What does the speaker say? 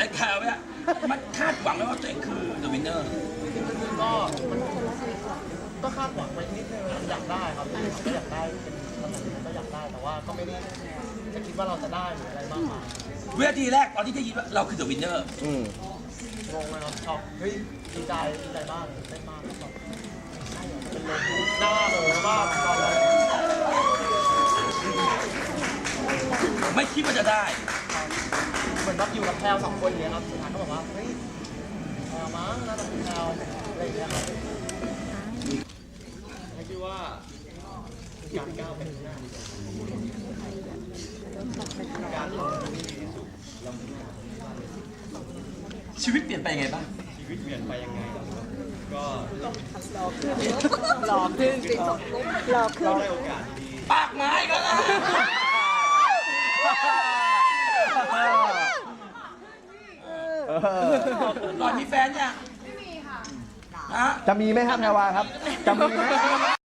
รายการไว้อะมันคาดหวังไหมว่าตัวเองคือ the winner ก็มันก็คาดหวังไว้นิดนึงอยากได้ครับก็อยากได้เป็นตำแหน่งนี้ก็อยากได้แต่ว่าก็ไม่ได้จะคิดว่าเราจะได้หรืออะไรมากมายเวทีแรกตอนที่ได้ยินว่าเราคือ the winner อืมงงเลยครับช็อกเฮ้ยดีใจดีใจมากเต้นมากแบบใช่เหรอเป็นลมหน้าเลยว่าตอนนั้นไม่คิดว่าจะได้ เหมือนแบบอยู่กับแพลวสองคนอย่างเงี้ยครับสุดท้ายก็บอกว่า เฮ้ยแพลวมั้งน่าจะเป็นแพลวอะไรอย่างเงี้ยครับไม่คิดว่าการก้าวไปข้างหน้าการลงที่ดีที่สุดชีวิตเปลี่ยนไปยังไงบ้าง ชีวิตเปลี่ยนไปยังไงเหรอครับก็หล่อขึ้นหล่อขึ้นเราได้โอกาสดี ปากไม้กั นนะหล่อนมีแฟนยังไม่มีค่ะจะมีไหมครับแพรวาครับ จะมีไหม